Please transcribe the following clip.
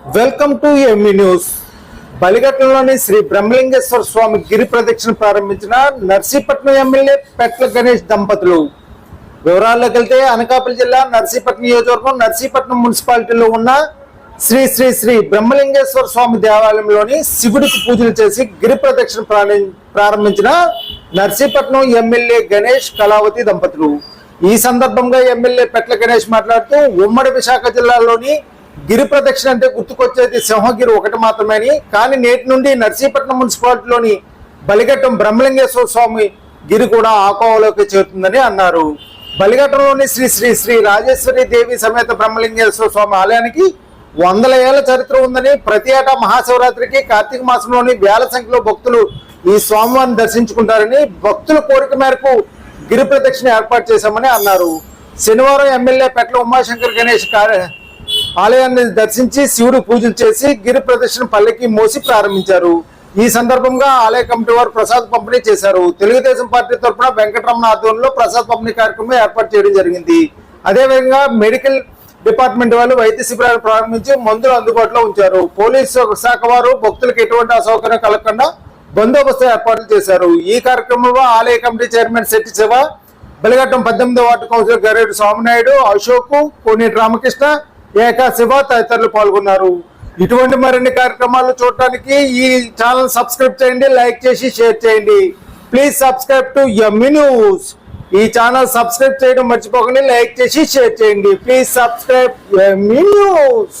Welcome to ME news బలిఘట్టంలోని శ్రీ బ్రహ్మలింగేశ్వర స్వామి గిరి ప్రదక్షిణ ప్రారంభించిన నర్సీపట్నం ఎమ్మెల్యే పెట్ల గణేష్ దంపతులు. వివరాల్లోకి వెళ్తే అనకాపల్లి జిల్లా నర్సీపట్నం నియోజకవర్గం నర్సీపట్నం మున్సిపాలిటీలో ఉన్న శ్రీ శ్రీ శ్రీ బ్రహ్మలింగేశ్వర స్వామి దేవాలయంలోని శివుడికి పూజలు చేసి గిరి ప్రదక్షిణ ప్రారం- ప్రారంభించిన నర్సీపట్నం ఎమ్మెల్యే గణేష్ కళావతి దంపతులు. ఈ సందర్భంగా ఎమ్మెల్యే పెట్ల గణేష్ మాట్లాడుతూ ఉమ్మడి విశాఖ జిల్లాలోని గిరి ప్రదక్షిణ అంటే గుర్తుకొచ్చేది సింహగిరి ఒకటి మాత్రమే అని కానీ నేటి నుండి నర్సీపట్నం మున్సిపాలిటీలోని బలిఘట్టం బ్రహ్మలింగేశ్వర స్వామి గిరి కూడా ఆకోవలోకి చేరుతుందని అన్నారు. బలిఘట్టంలోని శ్రీ శ్రీ శ్రీ రాజేశ్వరి దేవి సమేత బ్రహ్మలింగేశ్వర స్వామి ఆలయానికి వందల ఏళ్ళ చరిత్ర ఉందని ప్రతి ఏటా మహాశివరాత్రికి కార్తీక మాసంలోని వేల సంఖ్యలో భక్తులు ఈ స్వామివారిని దర్శించుకుంటారని భక్తుల కోరిక మేరకు గిరి ప్రదక్షిణ ఏర్పాటు చేశామని అన్నారు. శనివారం ఎమ్మెల్యే పెట్ల ఉమాశంకర్ గణేష్ కార్య ఆలయాన్ని దర్శించి శివుడు పూజలు చేసి గిరి ప్రదర్శన పల్లెకి మోసి ప్రారంభించారు. ఈ సందర్భంగా ఆలయ కమిటీ వారు ప్రసాద్ పంపిణీ చేశారు. తెలుగుదేశం పార్టీ తరఫున వెంకటరమణ ఆధ్వర్యంలో ప్రసాద్ పంపిణీ కార్యక్రమం ఏర్పాటు చేయడం జరిగింది. అదేవిధంగా మెడికల్ డిపార్ట్మెంట్ వాళ్ళు వైద్య శిబిరాలు ప్రారంభించి మందులు అందుబాటులో ఉంచారు. పోలీసు శాఖ వారు భక్తులకు ఎటువంటి అసౌకర్యం కలగకుండా బందోబస్తు ఏర్పాట్లు చేశారు. ఈ కార్యక్రమంలో ఆలయ కమిటీ చైర్మన్ శెట్టి శివ బలిఘట్టం పద్దెనిమిదో వార్డు కౌన్సిలర్ గరేడు స్వామినాయుడు అశోక్ కోనేటి రామకృష్ణ ఏక శివ తదితరులు పాల్గొన్నారు. ఇటువంటి మరిన్ని కార్యక్రమాలు చూడటానికి ఈ ఛానల్ సబ్స్క్రైబ్ చేయండి లైక్ చేసి షేర్ చేయండి. Please subscribe to ME news. ఈ ఛానల్ సబ్స్క్రైబ్ చేయడం మర్చిపోకండి లైక్ చేసి షేర్ చేయండి. Please subscribe ME news.